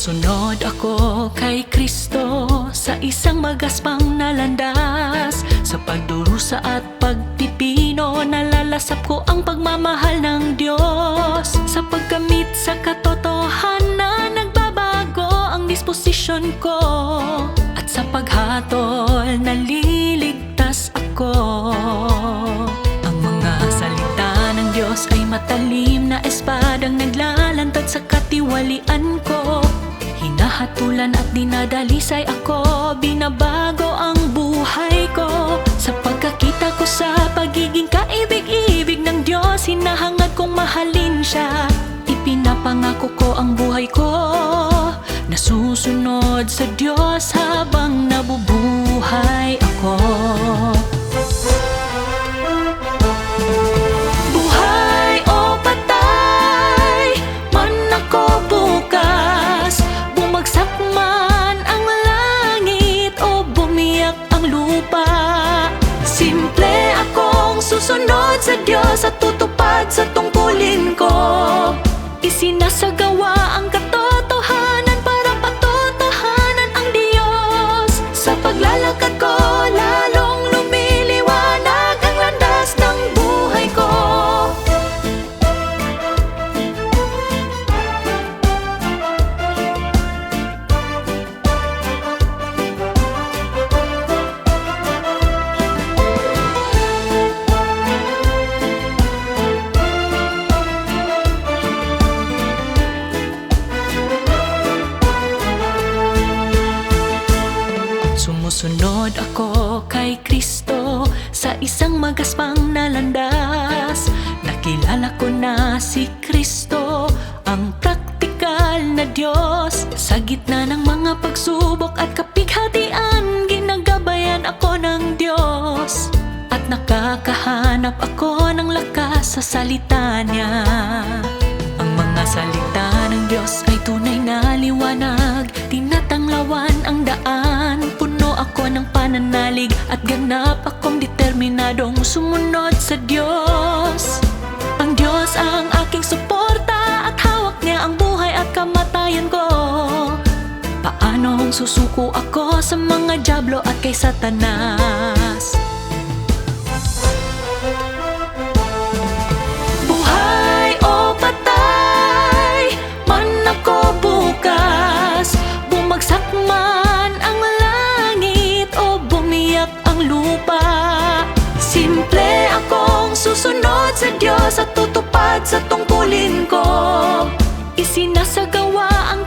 Sumunod ako kay Kristo sa isang magaspang na landas. Sa pagdurusa at pagpipino nalalasap ko ang pagmamahal ng Diyos. Sa pagkamit sa katotohanan nagbabago ang disposisyon ko. At sa paghatol naliligtas ako. Ang mga salita ng Diyos ay matalim na espadang naglalantad sa katiwalian ko. Hinahatulan at dinadalisay ako Binabago ang buhay ko. Sa pagkakita ko sa pagiging kaibig-ibig ng Diyos Hinahangad kong mahalin siya. Ipinapangako ko ang buhay ko Nasusunod sa Diyos habang nabubuhay ako susunod sa Diyos At tutupad sa tungkulin ko. Isinasagawa ang Sumusunod ako kay Kristo sa isang magaspang na landas. Nakilala ko na si Kristo, ang praktikal na Diyos. Sa gitna ng mga pagsubok at kapighatian, ginagabayan ako ng Diyos. At nakakahanap ako ng lakas sa salita niya. Ang mga salita ng Diyos ay tunay na liwanag Tinatanglawan ang daan Ang aking suporta At hawak niya ang buhay at kamatayan ko. Paanong susuko ako sa mga jablo at kay satanas Basta tutupad sa tungkulin ko. Isinasagawa ang